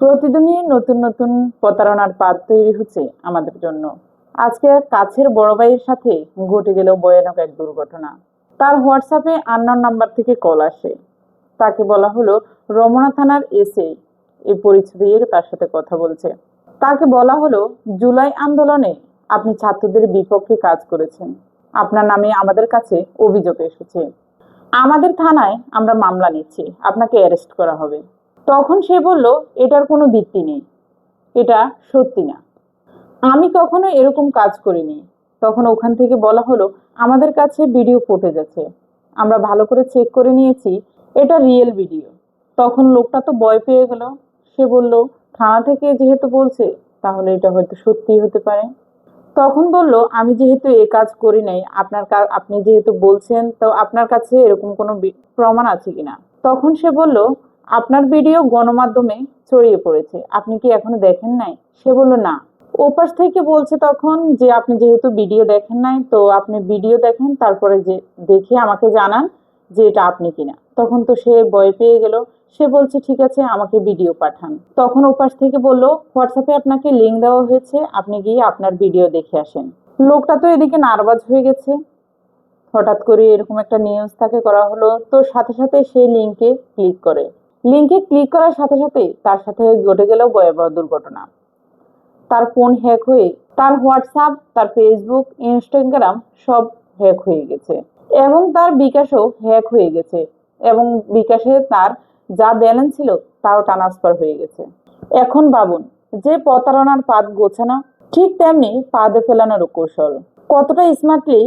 প্রতিদিনই নতুন নতুন প্রতারণার পাত তৈরি হচ্ছে আমাদের জন্য। আজকে কাছের বড় ভাইয়ের সাথে ঘটে গেল ভয়ানক এক দুর্ঘটনা। তার হোয়াটসঅ্যাপে আন্নার নাম্বার থেকে কল আসে। তাকে বলা হলো, রমনা থানার এসে এই পরিচয় দিয়ে তার সাথে কথা বলছে। তাকে বলা হলো, জুলাই আন্দোলনে আপনি ছাত্রদের বিপক্ষে কাজ করেছেন। আপনার নামে আমাদের কাছে অভিযোগ এসেছে। আমাদের থানায় আমরা মামলা নিচ্ছি। আপনাকে অ্যারেস্ট করা হবে। তখন সে বলল, এটার কোনো ভিত্তি নেই। এটা সত্যি না। আমি কখনো এরকম কাজ করিনি তখন ওখান থেকে বলা হলো, আমাদের কাছে ভিডিও ফুটেজ আছে। আমরা ভালো করে চেক করে নিয়েছি। এটা রিয়েল ভিডিও তখন লোকটা তো ভয় পেয়ে গেল। সে বলল, থানা থেকে যেহেতু বলছে, তাহলে এটা হয়তো সত্যি হতে পারে তখন বলল, আমি যেহেতু এ কাজ করি নাই, আপনার আপনি যেহেতু বলছেন, তো আপনার কাছে এরকম কোনো প্রমাণ আছে কিনা তখন সে বলল আপনার ভিডিও গণমাধ্যমে ছড়িয়ে পড়েছে। আপনি কি এখনও দেখেন নাই? সে বলল, না। ওপাশ থেকে বলছে তখন যে, আপনি যেহেতু ভিডিও দেখেন নাই, তো আপনি ভিডিও দেখেন, তারপরে যে, দেখে আমাকে জানান যে, এটা আপনি কিনা। তখন তো সে ভয় পেয়ে গেল। সে বলছে, ঠিক আছে, আমাকে ভিডিও পাঠান। তখন ওপাশ থেকে বলল, হোয়াটসঅ্যাপে আপনাকে লিঙ্ক দেওয়া হয়েছে, আপনি গিয়ে আপনার ভিডিও দেখে আসেন। লোকটা তো এদিকে নার্ভাস হয়ে গেছে। হঠাৎ করে এরকম একটা নিউজ তাকে করা হলো। তো সাথে সাথে সেই লিঙ্কে ক্লিক করে। লিঙ্কে ক্লিক করার সাথে সাথে তার সাথে ঘটে গেল ভয়াবহ দুর্ঘটনা। তার ফোন হ্যাক হয়ে, তার হোয়াটসঅ্যাপ, তার ফেসবুক, ইনস্টাগ্রাম সব হ্যাক হয়ে গেছে এবং তার বিকাশও হ্যাক হয়ে গেছে এবং বিকাশে তার যা ব্যালেন্স ছিল তাও ট্রান্সফার হয়ে গেছে। এখন ভাবুন, যে প্রতারণার পাত গোছানো, ঠিক তেমনি পাদে ফেলানোর কৌশল। কতটা স্মার্টলি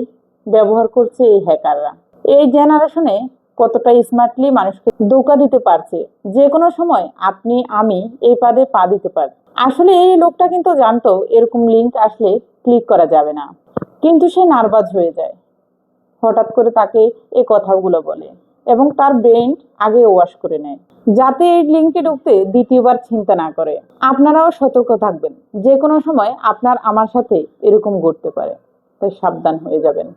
ব্যবহার করছে এই হ্যাকাররা? এই জেনারেশনে কতটা স্মার্টলি মানুষকে ধোকা দিতে পারছে। যে কোনো সময় আপনি, আমি এই পাদে পা দিতে পারি। আসলে এই লোকটা কিন্তু জানতো এরকম লিংক আসলে ক্লিক করা যাবে না। কিন্তু সে নার্ভাস হয়ে যায়। হঠাৎ করে তাকে এই কথাগুলো বলে এবং তার ব্রেন আগে ওয়াশ করে নেয়, যাতে এই লিঙ্কে ঢুকতে দ্বিতীয়বার চিন্তা না করে। আপনারাও সতর্ক থাকবেন। যে কোনো সময় আপনার আমার সাথে এরকম ঘটতে পারে। তাই সাবধান হয়ে যাবেন।